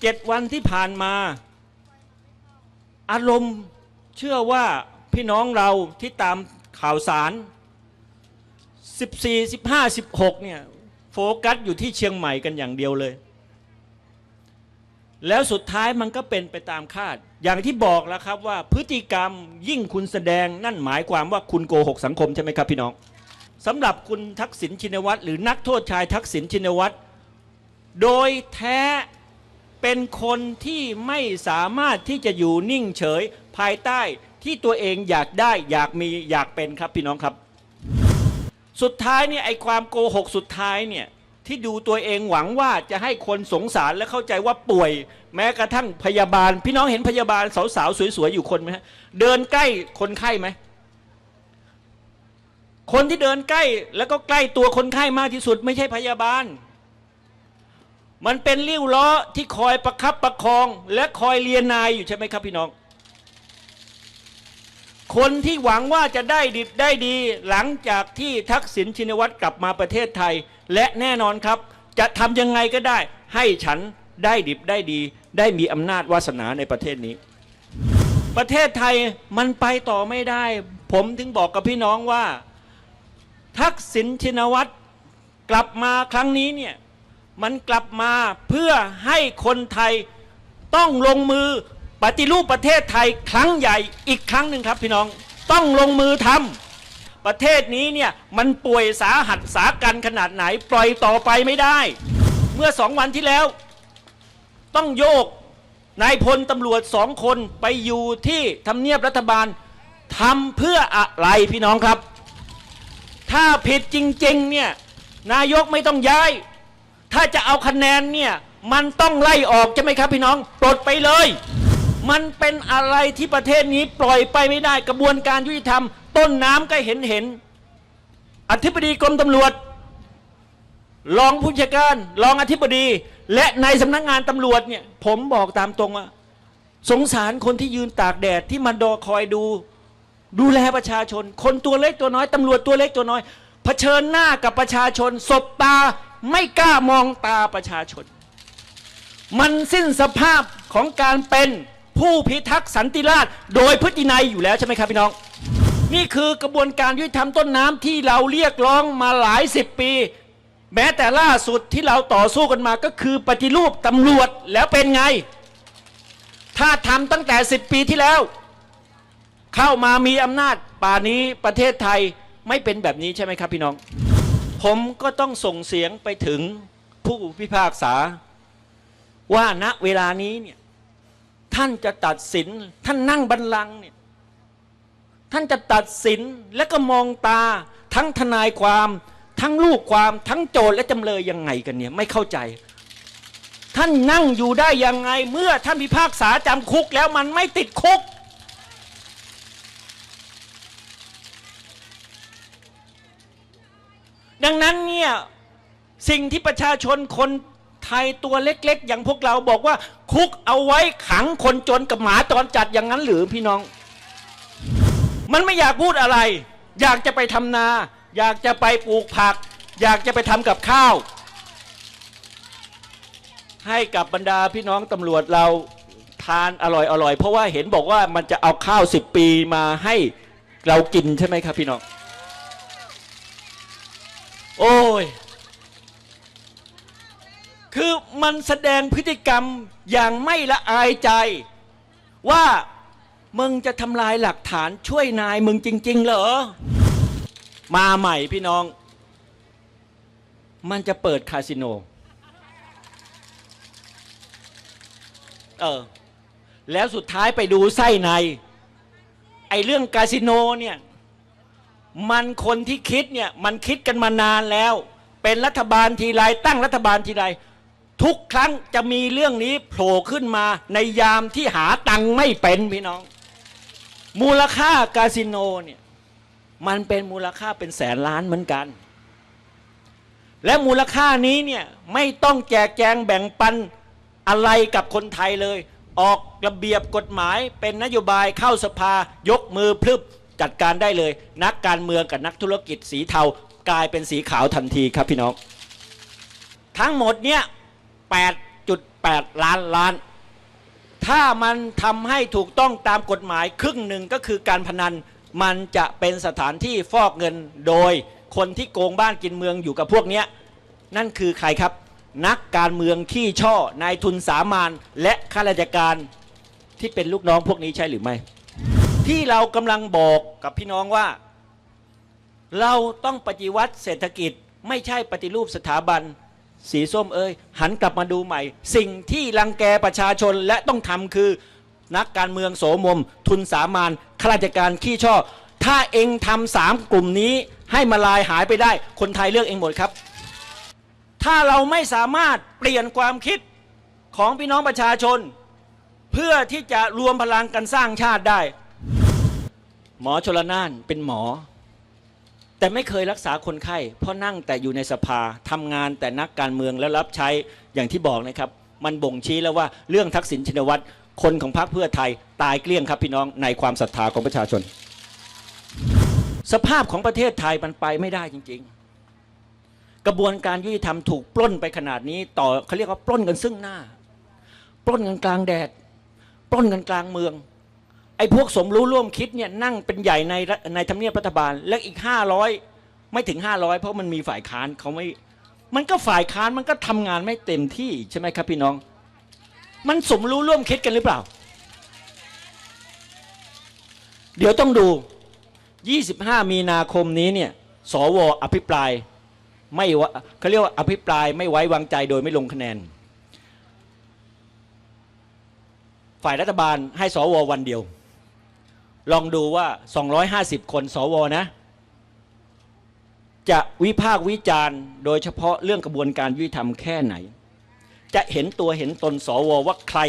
เจ็ดวันที่ผ่านมา อารมณ์เชื่อว่าพี่น้องเราที่ตามข่าวสาร 14 15 16 เนี่ย โฟกัสอยู่ที่เชียงใหม่กันอย่างเดียวเลย แล้วสุดท้ายมันก็เป็นไปตามคาด อย่างที่บอกแล้วครับว่าพฤติกรรมยิ่งคุณแสดงนั่นหมายความว่าคุณโกหกสังคมใช่ไหมครับพี่น้องสำหรับคุณทักษิณชินวัตรหรือนักโทษชายทักษิณชินวัตรโดยแท้ เป็นคนที่ไม่สามารถที่จะอยู่นิ่งเฉยภายใต้ที่ตัวเองอยากได้อยากมีอยากเป็นครับพี่น้องครับ สุดท้ายเนี่ยไอความโกหกสุดท้ายเนี่ยที่ดูตัวเองหวังว่าจะให้คนสงสารและเข้าใจว่าป่วย แม้กระทั่งพยาบาล พี่น้องเห็นพยาบาลสาวๆสวยๆอยู่คนไหมฮะเดินใกล้คนไข้ไหมคนที่เดินใกล้แล้วก็ใกล้ตัวคนไข้มากที่สุด ไม่ใช่พยาบาล มันเป็นริ้วล้อที่คอยประคับประคอง และคอยเลียนนายอยู่ใช่ไหมครับพี่น้อง คนที่หวังว่าจะได้ดิบได้ดี หลังจากที่ทักษิณชินวัตรกลับมาประเทศไทย และแน่นอนครับ จะทำยังไงก็ได้ ให้ฉันได้ดิบได้ดี ได้มีอำนาจวาสนาในประเทศนี้ ประเทศไทยมันไปต่อไม่ได้ ผมถึงบอกกับพี่น้องว่า ทักษิณชินวัตรกลับมาครั้งนี้เนี่ย มันกลับมาเพื่อให้คนไทยต้องลงมือปฏิรูปประเทศไทยครั้งใหญ่อีกครั้งหนึ่งครับพี่น้องต้องลงมือทำประเทศนี้เนี่ยมันป่วยสาหัสสากันขนาดไหนปล่อยต่อไปไม่ได้ เมื่อสองวันที่แล้ว ต้องโยกนายพลตำรวจสองคนไปอยู่ที่ทำเนียบรัฐบาลทำเพื่ออะไรพี่น้องครับ ถ้าผิดจริงๆเนี่ยนายกไม่ต้องย้าย ถ้าจะเอาคะแนนเนี่ยมันต้องไล่ออกใช่ไหมครับพี่น้องปลดไปเลย มันเป็นอะไรที่ประเทศนี้ปล่อยไปไม่ได้กระบวนการยุติธรรม ต้นน้ำก็เห็นเห็น อธิบดีกรมตำรวจ รองผู้บัญชาการรองอธิบดี และในสำนักงานตำรวจเนี่ย ผมบอกตามตรงว่าสงสารคนที่ยืนตากแดดที่มาดอคอยดู ดูแลประชาชน คนตัวเล็กตัวน้อยตำรวจตัวเล็กตัวน้อยเผชิญหน้ากับประชาชน สบตา ไม่กล้ามองตาประชาชน มันสิ้นสภาพของการเป็นผู้พิทักษ์สันติราษฎร์โดยพฤตินัยอยู่แล้วใช่ไหมครับพี่น้อง นี่คือกระบวนการยุติธรรมต้นน้ำที่เราเรียกร้องมาหลายสิบปี แม้แต่ล่าสุดที่เราต่อสู้กันมาก็คือปฏิรูปตำรวจแล้วเป็นไง ถ้าทำตั้งแต่สิบปีที่แล้ว เข้ามามีอำนาจป่านี้ประเทศไทยไม่เป็นแบบนี้ใช่ไหมครับพี่น้อง ผมก็ต้องส่งเสียงไปถึงผู้พิพากษา ว่าณเวลานี้เนี่ยท่านจะตัดสิน ท่านนั่งบัลลังก์เนี่ยท่านจะตัดสินและก็มองตา ทั้งทนายความ ทั้งลูกความ ทั้งโจทและจำเลยยังไงกันเนี่ยไม่เข้าใจ ท่านนั่งอยู่ได้ยังไง เมื่อท่านพิพากษาจำคุกแล้วมันไม่ติดคุก ดังนั้นเนี่ยสิ่งที่ประชาชนคนไทยตัวเล็ก ๆ อย่างพวกเราบอกว่า คุกเอาไว้ขังคนจนกับหมาจรจัดอย่างนั้นหรือพี่น้อง มันไม่อยากพูดอะไร อยากจะไปทำนา อยากจะไปปลูกผัก อยากจะไปทำกับข้าว ให้กับบรรดาพี่น้องตำรวจเราทานอร่อยอร่อยเพราะว่าเห็นบอกว่ามันจะเอาข้าวสิบปีมาให้เรากินใช่ไหมครับพี่น้อง โอ้ย คือมันแสดงพฤติกรรมอย่างไม่ละอายใจ ว่ามึงจะทำลายหลักฐานช่วยนายมึงจริง ๆ เหรอ มาใหม่พี่น้อง มันจะเปิดคาสิโน เออ แล้วสุดท้ายไปดูไส้ใน ไอเรื่องคาสิโนเนี่ย มันคนที่คิดเนี่ยมันคิดกันมานานแล้ว เป็นรัฐบาลทีไรตั้งรัฐบาลทีไรทุกครั้งจะมีเรื่องนี้โผล่ขึ้นมาในยามที่หาตังค์ไม่เป็นพี่น้อง มูลค่าคาสิโนเนี่ยมันเป็นมูลค่าเป็นแสนล้านเหมือนกัน และมูลค่านี้เนี่ยไม่ต้องแจกแจงแบ่งปันอะไรกับคนไทยเลย ออกระเบียบกฎหมายเป็นนโยบายเข้าสภายกมือพลึบ จัดการได้เลย นักการเมืองกับนักธุรกิจสีเทากลายเป็นสีขาวทันทีครับพี่น้อง ทั้งหมดเนี่ย 8.8 ล้านล้าน ถ้ามันทำให้ถูกต้องตามกฎหมายครึ่งหนึ่งก็คือการพนันมันจะเป็นสถานที่ฟอกเงินโดยคนที่โกงบ้านกินเมืองอยู่กับพวกเนี้ยนั่นคือใครครับ นักการเมืองที่ช่อนายทุนสามานและข้าราชการที่เป็นลูกน้องพวกนี้ใช่หรือไม่ ที่เรากำลังบอกกับพี่น้องว่า เราต้องปฏิวัติเศรษฐกิจไม่ใช่ปฏิรูปสถาบัน สีส้มเอ้ยหันกลับมาดูใหม่ สิ่งที่รังแกประชาชนและต้องทำคือนักการเมืองโสมม ทุนสามานข้าราชการขี้ช่อ ถ้าเองทำสามกลุ่มนี้ให้มาลายหายไปได้ คนไทยเลือกเองหมดครับ ถ้าเราไม่สามารถเปลี่ยนความคิดของพี่น้องประชาชน เพื่อที่จะรวมพลังกันสร้างชาติได้ หมอชลน่านเป็นหมอ แต่ไม่เคยรักษาคนไข้ เพราะนั่งแต่อยู่ในสภาทำงานแต่นักการเมืองแล้วรับใช้อย่างที่บอกนะครับ มันบ่งชี้แล้วว่าเรื่องทักษิณชินวัตรคนของพรรคเพื่อไทยตายเกลี้ยงครับพี่น้องในความศรัทธาของประชาชน สภาพของประเทศไทยมันไปไม่ได้จริง ๆ กระบวนการยุติธรรมถูกปล้นไปขนาดนี้ ต่อเขาเรียกว่าปล้นกันซึ่งหน้า ปล้นกันกลางแดด ปล้นกันกลางเมือง ไอ้พวกสมรู้ร่วมคิดเนี่ยนั่งเป็นใหญ่ในในทำเนียบรัฐบาล และอีก500ไม่ถึง500เพราะมันมีฝ่ายค้านเขาไม่ มันก็ฝ่ายค้านมันก็ทำงานไม่เต็มที่ใช่ไหมครับพี่น้อง มันสมรู้ร่วมคิดกันหรือเปล่า เดี๋ยวต้องดู 25 มีนาคมนี้เนี่ยสวอภิปรายไม่วะเขาเรียกว่าอภิปรายไม่ไว้วางใจโดยไม่ลงคะแนน ฝ่ายรัฐบาลให้สววันเดียว ลองดูว่า 250 คนสวนะ จะวิพากษ์วิจารณ์ โดยเฉพาะเรื่องกระบวนการยุติธรรมแค่ไหน จะเห็นตัวเห็นตนสวว่าใคร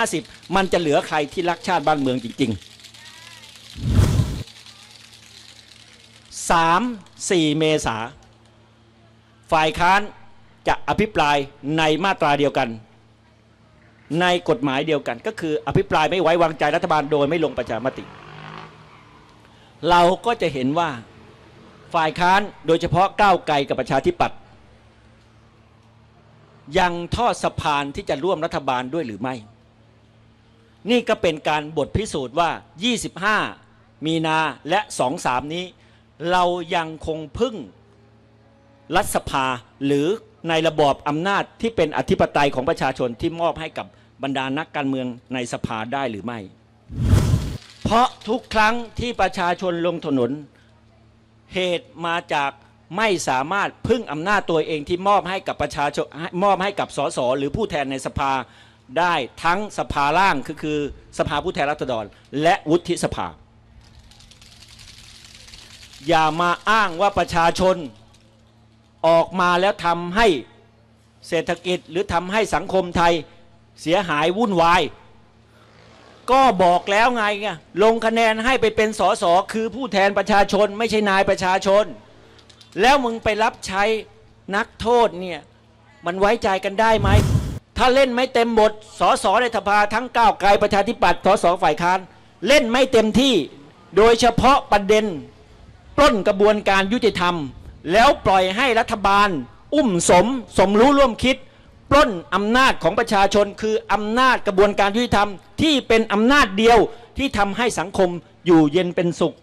250 มันจะเหลือใครที่รักชาติบ้านเมืองจริง ๆ 3 4 เมษาฝ่ายค้านจะอภิปรายในมาตราเดียวกัน ในกฎหมายเดียวกัน ก็คืออภิปรายไม่ไว้วางใจรัฐบาลโดยไม่ลงประชามติ เราก็จะเห็นว่าฝ่ายค้านโดยเฉพาะก้าวไกลกับประชาธิปัตย์ยังทอดสะพานที่จะร่วมรัฐบาลด้วยหรือไม่ นี่ก็เป็นการบทพิสูจน์ว่า 25 มีนาและ 23 นี้ เรายังคงพึ่งรัฐสภาหรือในระบอบอำนาจที่เป็นอธิปไตยของประชาชนที่มอบให้กับบรรดานักการเมืองในสภาได้หรือไม่ เพราะทุกครั้งที่ประชาชนลงถนน เหตุมาจากไม่สามารถพึ่งอำนาจตัวเองที่มอบให้กับประชาชนมอบให้กับสสหรือผู้แทนในสภาได้ทั้งสภาล่างคือคือสภาผู้แทนราษฎร และวุฒิสภา อย่ามาอ้างว่าประชาชนออกมาแล้วทำให้เศรษฐกิจหรือทำให้สังคมไทยเสียหายวุ่นวาย ก็บอกแล้วไงไงลงคะแนนให้ไปเป็นสสคือผู้แทนประชาชนไม่ใช่นายประชาชน แล้วมึงไปรับใช้นักโทษเนี่ย มันไว้ใจกันได้ไหม ถ้าเล่นไม่เต็มบทสสในสภาทั้งก้าวไกลประชาธิปัตย์สสฝ่ายค้านเล่นไม่เต็มที่โดยเฉพาะประเด็นปล้นกระบวนการยุติธรรม แล้วปล่อยให้รัฐบาล อุ้มสมสมรู้ร่วมคิด ปล้นอำนาจของประชาชน คืออำนาจกระบวนการยุติธรรมที่เป็นอำนาจเดียวที่ทำให้สังคมอยู่เย็นเป็นสุข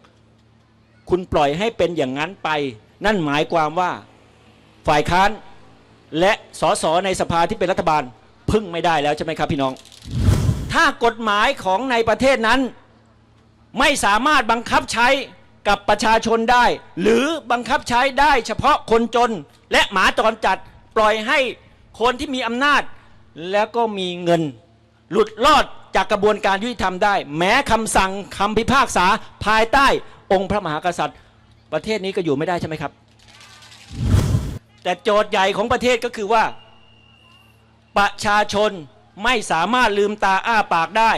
คุณปล่อยให้เป็นอย่างนั้นไป นั่นหมายความว่าฝ่ายค้านและสสในสภาที่เป็นรัฐบาลพึ่งไม่ได้แล้วใช่ไหมครับพี่น้อง ถ้ากฎหมายของในประเทศนั้น ไม่สามารถบังคับใช้กับประชาชนได้ หรือบังคับใช้ได้เฉพาะคนจนและหมาจรจัดปล่อยให้ คนที่มีอำนาจ แล้วก็มีเงิน หลุดรอดจากกระบวนการยุติธรรมได้ แม้คำสั่งคำพิพากษาภายใต้องค์พระมหากษัตริย์ ประเทศนี้ก็อยู่ไม่ได้ใช่ไหมครับ แต่โจทย์ใหญ่ของประเทศก็คือว่า ประชาชนไม่สามารถลืมตาอ้าปากได้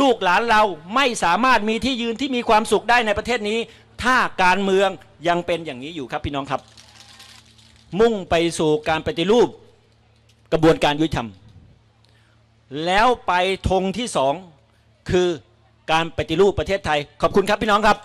ลูกหลานเราไม่สามารถมีที่ยืนที่มีความสุขได้ในประเทศนี้ ถ้าการเมืองยังเป็นอย่างนี้อยู่ครับพี่น้องครับ มุ่งไปสู่การปฏิรูป กระบวนการยุติธรรม แล้วไปธงที่สองคือการปฏิรูปประเทศไทย ขอบคุณครับพี่น้องครับ